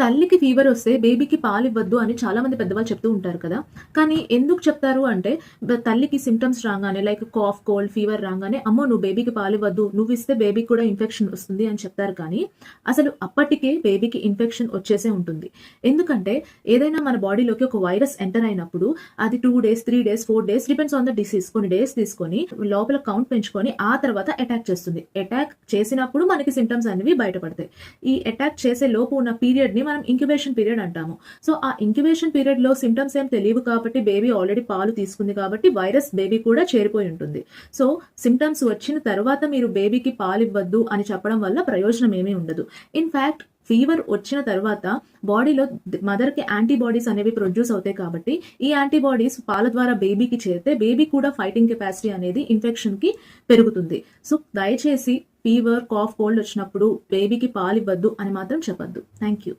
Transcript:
తల్లికి ఫీవర్ వస్తే బేబీకి పాలు ఇవ్వద్దు అని చాలా మంది పెద్దవాళ్ళు చెప్తూ ఉంటారు కదా. కానీ ఎందుకు చెప్తారు అంటే తల్లికి సిమ్టమ్స్ రాగానే లైక్ కాఫ్ కోల్డ్ ఫీవర్ రాగానే అమ్మో నువ్వు బేబీకి పాలు ఇవ్వద్దు నువ్వు ఇస్తే బేబీకి కూడా ఇన్ఫెక్షన్ వస్తుంది అని చెప్తారు. కానీ అసలు అప్పటికే బేబీకి ఇన్ఫెక్షన్ వచ్చేసే ఉంటుంది. ఎందుకంటే ఏదైనా మన బాడీలోకి ఒక వైరస్ ఎంటర్ అయినప్పుడు అది two days three days four days depends on the disease కొన్ని డేస్ తీసుకొని లోపల కౌంట్ పెంచుకొని ఆ తర్వాత అటాక్ చేస్తుంది. అటాక్ చేసినప్పుడు మనకి సిమ్టమ్స్ అనేవి బయటపడతాయి. ఈ అటాక్ చేసే లోపు ఉన్న పీరియడ్ని మనం ఇంక్యుబేషన్ పీరియడ్ అంటాము. సో ఆ ఇంక్యుబేషన్ పీరియడ్లో సిమ్టమ్స్ ఏం తెలియవు కాబట్టి బేబీ ఆల్రెడీ పాలు తీసుకుంది కాబట్టి వైరస్ బేబీ కూడా చేరిపోయి ఉంటుంది. సో సిమ్టమ్స్ వచ్చిన తర్వాత మీరు బేబీకి పాలు ఇవ్వద్దు అని చెప్పడం వల్ల ప్రయోజనం ఏమీ ఉండదు. ఇన్ఫాక్ట్ ఫీవర్ వచ్చిన తర్వాత బాడీలో మదర్కి యాంటీబాడీస్ అనేవి ప్రొడ్యూస్ అవుతాయి కాబట్టి ఈ యాంటీబాడీస్ పాల ద్వారా బేబీకి చేరితే బేబీ కూడా ఫైటింగ్ కెపాసిటీ అనేది ఇన్ఫెక్షన్కి పెరుగుతుంది. సో దయచేసి ఫీవర్ కాఫ్ కోల్డ్ వచ్చినప్పుడు బేబీకి పాలు ఇవ్వద్దు అని మాత్రం చెప్పద్దు. Thank you